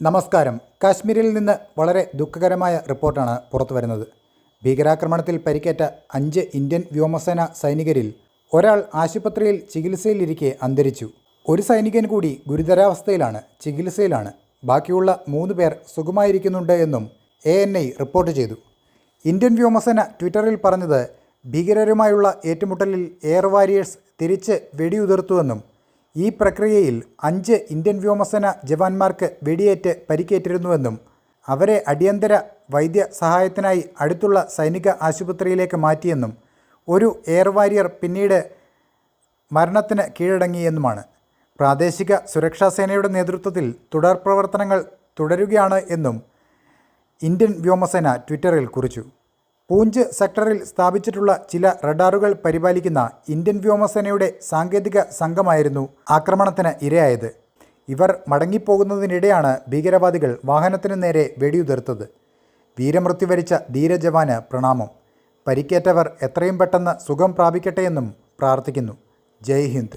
നമസ്കാരം. കാശ്മീരിൽ നിന്ന് വളരെ ദുഃഖകരമായ റിപ്പോർട്ടാണ് പുറത്തു വരുന്നത്. ഭീകരാക്രമണത്തിൽ പരിക്കേറ്റ അഞ്ച് ഇന്ത്യൻ വ്യോമസേന സൈനികരിൽ ഒരാൾ ആശുപത്രിയിൽ ചികിത്സയിലിരിക്കെ അന്തരിച്ചു. ഒരു സൈനികൻ കൂടി ഗുരുതരാവസ്ഥയിലാണ് ചികിത്സയിലാണ്. ബാക്കിയുള്ള മൂന്ന് പേർ സുഖമായിരിക്കുന്നുണ്ട് എന്നും എ എൻ ഐ റിപ്പോർട്ട് ചെയ്തു. ഇന്ത്യൻ വ്യോമസേന ട്വിറ്ററിൽ പറഞ്ഞത് ഭീകരരുമായുള്ള ഏറ്റുമുട്ടലിൽ എയർ വാരിയേഴ്സ് തിരിച്ച് വെടിയുതിർത്തുവെന്നും ഈ പ്രക്രിയയിൽ അഞ്ച് ഇന്ത്യൻ വ്യോമസേന ജവാന്മാർക്ക് വെടിയേറ്റ് പരിക്കേറ്റിരുന്നുവെന്നും അവരെ അടിയന്തര വൈദ്യ സഹായത്തിനായി അടുത്തുള്ള സൈനിക ആശുപത്രിയിലേക്ക് മാറ്റിയെന്നും ഒരു എയർ വാരിയർ പിന്നീട് മരണത്തിന് കീഴടങ്ങിയെന്നുമാണ്. പ്രാദേശിക സുരക്ഷാ സേനയുടെ നേതൃത്വത്തിൽ തുടർ പ്രവർത്തനങ്ങൾ തുടരുകയാണ് എന്നും ഇന്ത്യൻ വ്യോമസേന ട്വിറ്ററിൽ കുറിച്ചു. പൂഞ്ച് സെക്ടറിൽ സ്ഥാപിച്ചിട്ടുള്ള ചില റഡാറുകൾ പരിപാലിക്കുന്ന ഇന്ത്യൻ വ്യോമസേനയുടെ സാങ്കേതിക സംഘമായിരുന്നു ആക്രമണത്തിന് ഇരയായത്. ഇവർ മടങ്ങിപ്പോകുന്നതിനിടെയാണ് ഭീകരവാദികൾ വാഹനത്തിന് നേരെ വെടിയുതിർത്തത്. വീരമൃത്യു വരിച്ച ധീരജവാന് പ്രണാമം. പരിക്കേറ്റവർ എത്രയും പെട്ടെന്ന് സുഖം പ്രാപിക്കട്ടെയെന്നും പ്രാർത്ഥിക്കുന്നു. ജയ് ഹിന്ദ്.